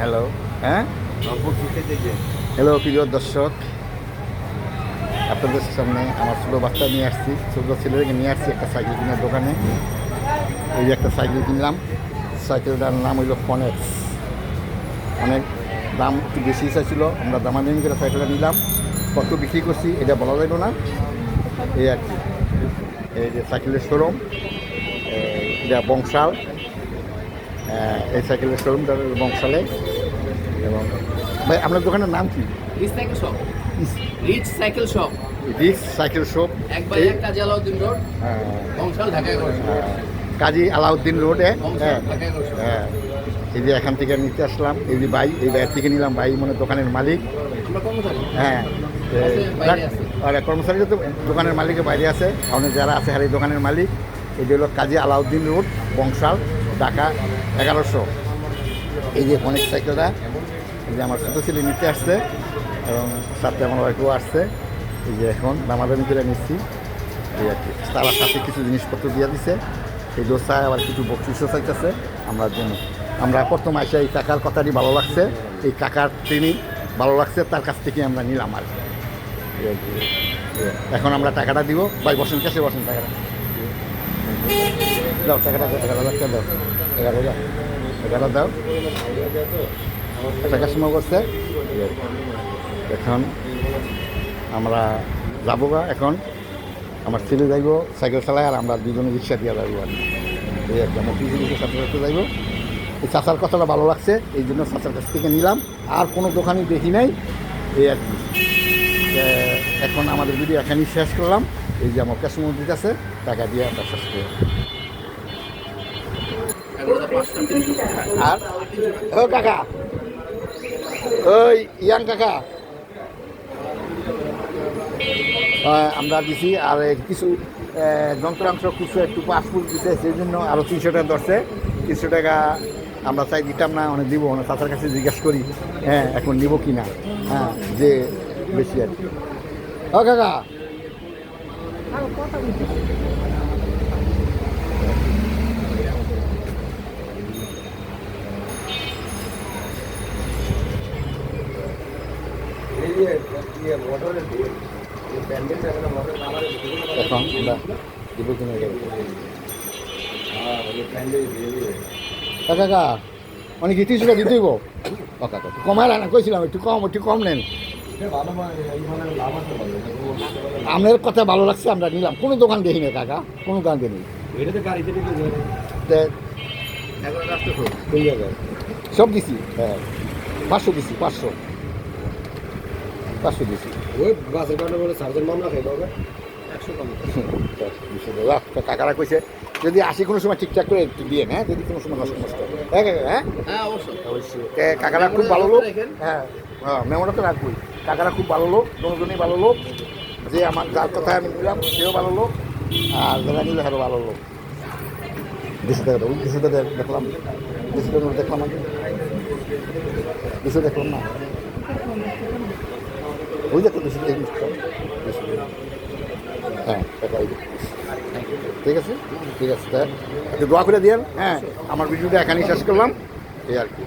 Hello হ্যাঁ? Hello প্রিয় দর্শক। আপনাদের সামনে আমার ছোটো বাচ্চা নিয়ে আসছি। ছোটো ছেলেদেরকে নিয়ে আসছি একটা সাইকেল কেনার দোকানে। ওই যে একটা সাইকেল কিনলাম। সাইকেলটার নাম হইল ফনেক্স অনেক দাম একটু বেশি চাইছিল। আমরা দামা নিয়ে করে সাইকেলটা নিলাম। কত বিক্রি করছি এটা বলা যাইল না। এই আর কি। এই যে সাইকেলের শোরুম এটা বংশাল। এই সাইকেলের শোরুমটা বংশালে। এবং ভাই আপনার দোকানের নাম কি? Rich cycle shop rich cycle shop cycle Kazi Alauddin road. Bangshal Dhaka Kazi Alauddin রোডে হ্যাঁ। ঢাকা হ্যাঁ। এই যে এখান থেকে নিতে আসলাম। এই যে ভাই এই বাইরে থেকে নিলাম। ভাই মানে দোকানের মালিক। হ্যাঁ। আর কর্মচারী তো দোকানের মালিকের বাইরে আছে। অনেক যারা আছে আর এই দোকানের মালিক। এই যে হলো কাজী আলাউদ্দিন রোড বংশাল। ঢাকা এগারোশো। এই যে অনেক সাইকেলটা এই যে আমার ছোটো ছেলে নিতে আসছে এবং সাথে আমার ওয়াইফও আসছে। এই যে এখন দামাদামি করে নিচ্ছি। এই আর কি। তারা সাথে কিছু জিনিসপত্র দিয়ে দিছে। এই দোসায় আবার কিছু বকশিসও চাইতেছে। আমরা জন্য আমরা প্রথম আইসা এই কাকার কথাটি ভালো লাগছে। এই কাকার তিনি ভালো লাগছে, তার কাছ থেকে আমরা নিলাম আর এখন আমরা টাকাটা দিব। ভাই, বসেন কাছে বসেন টাকাটা। দাও, টাকাটা দাও এগারো হাজার টাকা দাও। এগারো হাজার এগারো দাও। টাকা সময় করছে। এখন আমরা যাব গা এখন। আমার ছেলে যাইব, সাইকেল চালায় আর আমরা দুজনে রিক্সা দিয়ে যাব আর। এই আমার পিছিয়ে সাথে সাথে যাইব। এই চাচার কথাটা ভালো লাগছে, এই জন্য চাচার কাছ থেকে নিলাম। আর কোনো দোকানই দেখি নাই। এই আর কি। এখন আমাদের ভিডিও এখানেই শেষ করলাম। এই যে আমার ক্যাশ মসজিদ আছে টাকা দিয়ে আমরা শেষ করি। এগারোটা পাঁচটা তিনশো আর? ও কাকা। ওই ইয়াং কাকা। আহ, আমরা দিছি। আর কিছু যন্ত্রাংশ কিছু একটু পাসপোর্ট দিতে সেই জন্য আরও তিনশো টাকা ধরছে। তিনশো টাকা আমরা চাই দিতাম না অনেক দিব অনেক চাচার কাছে জিজ্ঞাসা করি হ্যাঁ এখন নিব কি না হ্যাঁ যে বেশি আর কি। Oke okay, kak. Halo kota Kakak, mana gitu sudah gitu kok? Oke, kok marah nak kau silam? Tu kau, tu kau menel. আপনার কথা ভালো লাগছে আমরা নিলাম। কোনো দোকান দেখি না কাকা। কোনো দোকান দেখি সব দিছি হ্যাঁ। পাঁচশো দিছি পাঁচশো। পাঁচশো দিছি। ওই বাসের কারণে বলে সার্জন মামলা খাই পাবে একশো টাকা কইছে যদি আসি কোনো সময় ঠিকঠাক করে একটু দিয়ে হ্যাঁ? যদি কোনো সময় নষ্ট নষ্ট হ্যাঁ। হ্যাঁ হ্যাঁ? অবশ্যই। অবশ্যই। কাকারা খুব ভালো লোক। হ্যাঁ হ্যাঁ মেমোটা তো রাখবই। কাকারা খুব ভালো লোক দুজনই ভালো লোক। যে আমার যার কথা আমি নিলাম সেও ভালো লোক। আর যারা নিলে আরও ভালো লোক। দুশো টাকা দেবো দেখলাম। দুশো দেখলাম আগে। দুশো দেখলাম না। ওই দেখো দুশো দুশো। দুশো। হ্যাঁ। ঠিক আছে? ঠিক আছে তা একটু দোয়া করে দিয়েন। হ্যাঁ। আমার ভিডিওটা এখানেই শেষ করলাম। এই আর কি।